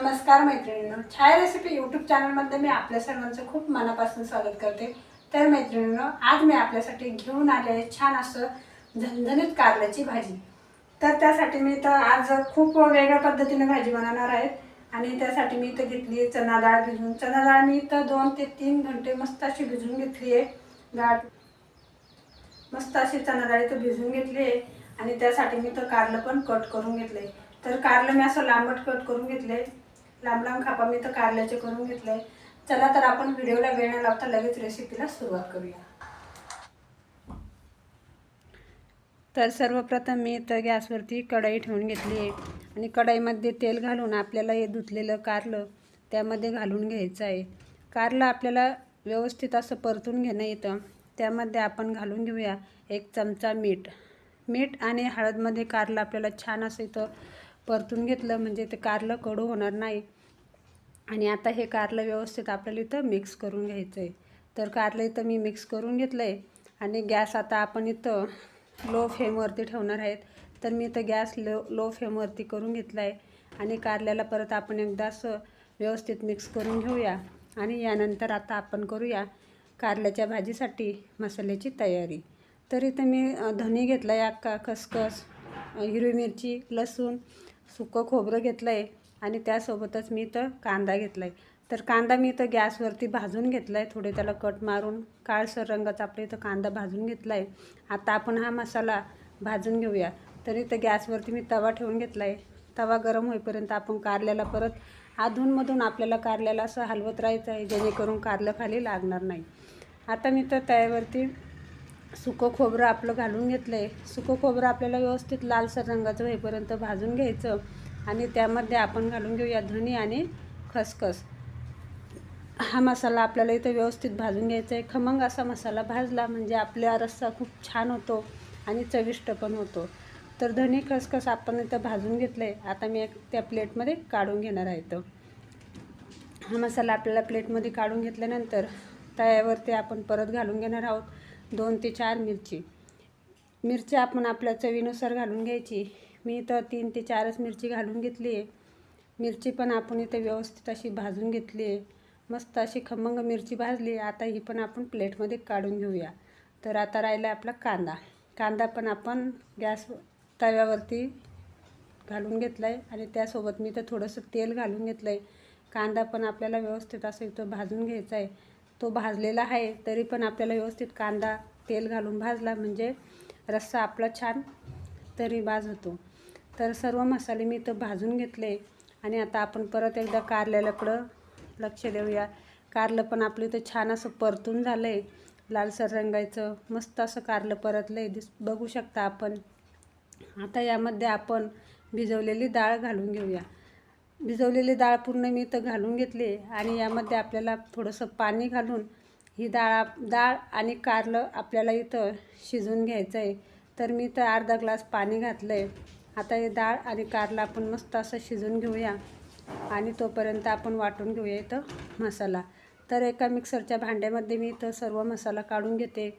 नमस्कार मैत्रिणींनो. छाया recipe YouTube चॅनलमध्ये मी आपल्या सर्वांचं खूप मनापासून स्वागत करते. तर मैत्रिणींनो आज मी आपल्यासाठी घेऊन आले आहे छान असं झणझणीत कारल्याची भाजी. तर त्यासाठी मी तर आज खूप वेगळ्या पद्धतीने भाजी बनवणार आहे. आणि त्यासाठी मी इथं घेतली चना डाळ भिजून चना डाळ मी इथं दोन ते तीन घंटे मस्त अशी भिजवून घेतली आहे. डाळ मस्त अशी चना डाळ इथं भिजून घेतली आहे. आणि त्यासाठी मी तर कारलं पण कट करून घेतलं आहे तर कारलं मी असं लांबट कट करून घेतलं आहे लांब लांब खापा. मी तर कारल्याचे करून घेतले चला तर आपण व्हिडिओला वेळ न लावता लगेच रेसिपीला सुरुवात करूया. तर सर्वप्रथम मी तर गॅसवरती कढई ठेवून घेतली आहे. आणि कढईमध्ये तेल घालून आपल्याला हे धुतलेलं कारलं त्यामध्ये घालून घ्यायचं आहे. कारलं आपल्याला व्यवस्थित असं परतून घेणं येतं. त्यामध्ये आपण घालून घेऊया एक चमचा मीठ. मीठ आणि हळदमध्ये कारलं आपल्याला छान असं इथं परतून घेतलं म्हणजे ते कारलं कडू होणार नाही. आणि आता हे कारलं व्यवस्थित आपल्याला इथं मिक्स करून घ्यायचं आहे तर कारलं इथं मी मिक्स करून घेतलं आहे आणि गॅस आता आपण इथं लो फ्लेमवरती ठेवणार आहेत. तर मी इथं गॅस लो लो फ्लेमवरती करून घेतला आहे आणि कारल्याला परत आपण एकदा असं व्यवस्थित मिक्स करून घेऊया. आणि यानंतर आता आपण करूया कारल्याच्या भाजीसाठी मसाल्याची तयारी. तर इथं मी धने घेतला आहे अक्का खसखस हिरवी मिरची लसूण सुकं खोबरं घेतलं आहे आणि त्यासोबतच मी तर कांदा घेतला आहे तर कांदा मी इथं गॅसवरती भाजून घेतला आहे थोडे त्याला कट मारून काळसर रंगाचा आपल्या इथं कांदा भाजून घेतला आहे आता आपण हा मसाला भाजून घेऊया. तर इथं गॅसवरती मी तवा ठेवून घेतला आहे तवा गरम होईपर्यंत आपण कारल्याला परत अधूनमधून आपल्याला कारल्याला असं हलवत राहायचं आहे जेणेकरून कारलं खाली लागणार नाही. आता मी तर त्यावरती सुकं खोबरं आपलं घालून घेतलं आहे सुकं खोबरं आपल्याला व्यवस्थित लालसर रंगाचं होईपर्यंत भाजून घ्यायचं आणि त्यामध्ये आपण घालून घेऊया धनी आणि खसखस. हा मसाला आपल्याला इथं व्यवस्थित भाजून घ्यायचा आहे खमंग असा मसाला भाजला म्हणजे आपला रस्सा खूप छान होतो आणि चविष्ट पण होतो. तर धनी खसखस आपण इथं भाजून घेतलं आहे आता मी एक त्या प्लेटमध्ये काढून घेणार आहे तर हा मसाला आपल्याला प्लेटमध्ये काढून घेतल्यानंतर तव्यावरती आपण परत घालून घेणार आहोत. दोन ते चार मिरची. मिरची आपण आपल्या चवीनुसार घालून घ्यायची. मी इथं तीन ते चारच मिरची घालून घेतली आहे. मिरची पण आपण इथं व्यवस्थित अशी भाजून घेतली आहे. मस्त अशी खमंग मिरची भाजली आता ही पण आपण प्लेटमध्ये काढून घेऊया. तर आता राहिला आपला कांदा. कांदा पण आपण गॅस तव्यावरती घालून घेतला आहे आणि त्यासोबत मी तर थोडंसं तेल घालून घेतलं आहे कांदा पण आपल्याला व्यवस्थित असं इथं भाजून घ्यायचा आहे. तो भाजलेला आहे तरी पण आपल्याला व्यवस्थित कांदा तेल घालून भाजला म्हणजे रस्सा आपला छान तरी भाज होतो तर सर्व मसाले मी तर भाजून घेतले आणि आता आपण परत एकदा कारल्याकडं लक्ष देऊया. कारलं पण आपलं इथं छान असं परतून झालं आहे लालसर रंगायचं मस्त असं कारलं परतलं आहे दिस बघू शकता आपण. आता यामध्ये आपण भिजवलेली डाळ घालून घेऊया. भिजवलेली डाळ पूर्ण मी इथं घालून घेतली आणि यामध्ये आपल्याला थोडंसं पाणी घालून ही डाळ डाळ आणि कारलं आपल्याला इथं शिजवून घ्यायचं आहे तर मी इथं अर्धा ग्लास पाणी घातलं आहे आता हे डाळ आणि कारलं आपण मस्त असं शिजवून घेऊया आणि तोपर्यंत आपण वाटून घेऊया इथं मसाला. तर एका मिक्सरच्या भांड्यामध्ये मी इथं सर्व मसाला काढून घेते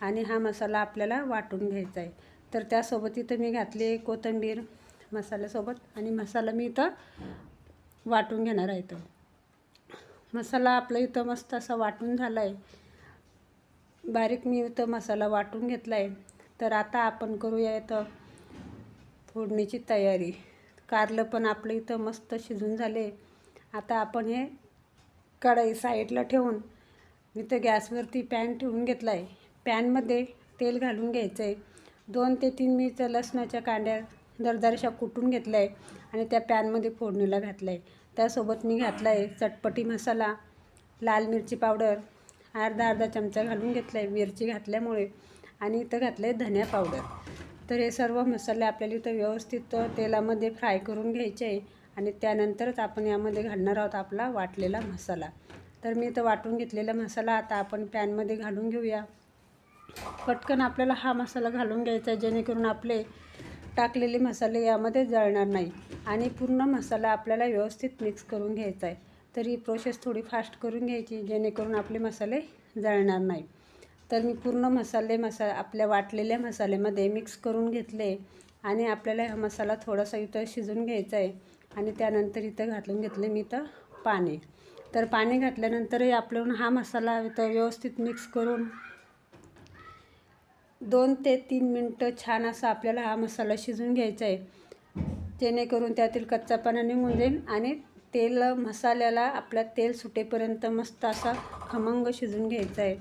आणि हा मसाला आपल्याला वाटून घ्यायचा आहे तर त्यासोबत इथं मी घातली कोथिंबीर मसाल्यासोबत आणि मसाला मी इथं वाटून घेणार आहे इथं. मसाला आपला इथं मस्त असा वाटून झाला आहे बारीक मी इथं मसाला वाटून घेतला आहे तर आता आपण करूया इथं फोडणीची तयारी. कारलं पण आपलं इथं मस्त शिजून झाले. आता आपण हे कढई साईडला ठेवून मी तर गॅसवरती पॅन ठेवून घेतला आहे पॅनमध्ये तेल घालून घ्यायचं आहे दोन ते तीन मी लसणाच्या कांड्या दरदरशा कुटून घेतल्या आहे आणि त्या पॅनमध्ये फोडणीला घातलं आहे त्यासोबत मी घातला आहे चटपटी मसाला लाल मिरची पावडर अर्धा अर्धा चमचा घालून घेतला आहे मिरची घातल्यामुळे. आणि इथं घातलं आहे धनिया पावडर. तर हे सर्व मसाले आपल्याला इथं व्यवस्थित तेलामध्ये फ्राय करून घ्यायचे आहे. आणि त्यानंतरच आपण यामध्ये घालणार आहोत आपला वाटलेला मसाला. तर मी इथं वाटून घेतलेला मसाला आता आपण पॅनमध्ये घालून घेऊया. पटकन आपल्याला हा मसाला घालून घ्यायचा आहे जेणेकरून आपले टाकलेले मसाले यामध्ये जळणार नाही. आणि पूर्ण मसाला आपल्याला व्यवस्थित मिक्स करून घ्यायचा आहे. तर ही प्रोसेस थोडी फास्ट करून घ्यायची जेणेकरून आपले मसाले जळणार नाही. तर मी पूर्ण मसाले मसा आपल्या वाटलेल्या मसाल्यामध्ये मिक्स करून घेतले. आणि आपल्याला हा मसाला थोडासा इथं शिजून घ्यायचा आहे. आणि त्यानंतर इथं घालून घेतले मी इथं पाणी. तर पाणी घातल्यानंतरही आपल्याहून हा मसाला इथं व्यवस्थित मिक्स करून दोन ते तीन मिनटं छान असा आपल्याला हा मसाला शिजून घ्यायचा आहे. जेणेकरून त्यातील कच्चापणा निघून जाईल आणि तेल मसाल्याला आपल्या तेल सुटेपर्यंत मस्त असा खमंग शिजून घ्यायचा आहे.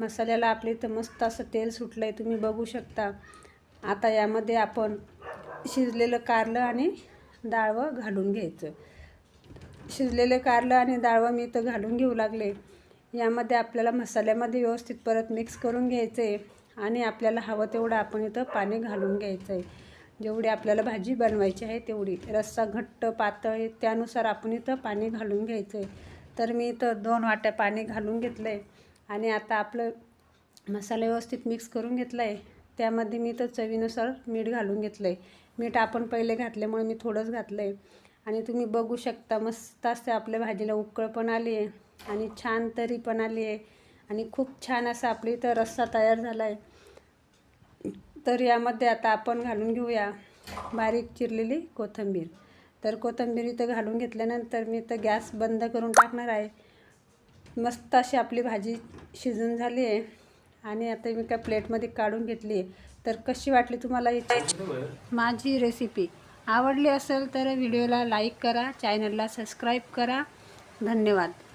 मसाल्याला आपले इथं मस्त असं तेल सुटलं आहे तुम्ही बघू शकता. आता यामध्ये आपण शिजलेलं कारलं आणि डाळवं घालून घ्यायचं. शिजलेलं कारलं आणि डाळवं मी इथं घालून घेऊ लागले. यामध्ये आपल्याला मसाल्यामध्ये व्यवस्थित परत मिक्स करून घ्यायचं आहे. आणि आपल्याला हवं तेवढं आपण इथं पाणी घालून घ्यायचं आहे जेवढी आपल्याला भाजी बनवायची आहे तेवढी. रस्सा घट्ट पातळ त्यानुसार आपण इथं पाणी घालून घ्यायचं आहे तर मी इथं दोन वाट्या पाणी घालून घेतलं आहे आणि आता आपलं मसाला व्यवस्थित मिक्स करून घेतला आहे त्यामध्ये मी इथं चवीनुसार मीठ घालून घेतलं आहे मीठ आपण पहिले घातल्यामुळे मी थोडंच घातलं आहे आणि तुम्ही बघू शकता मस्त असते आपल्या भाजीला उकळ पण आली आहे आणि छान तरी पण आली आहे आणि खूप छान असा आपली इथं रस्सा तयार झाला आहे तर यामध्ये आता आपण घालून घेऊया बारीक चिरलेली कोथिंबीर. तर कोथिंबीर इथं घालून घेतल्यानंतर मी इथं गॅस बंद करून टाकणार आहे. मस्त अशी आपली भाजी शिजून झाली आहे. आणि आता मी त्या प्लेटमध्ये काढून घेतली आहे. तर कशी वाटली तुम्हाला ही माझी रेसिपी आवडली असेल तर व्हिडिओला लाईक करा चॅनलला सबस्क्राईब करा. धन्यवाद.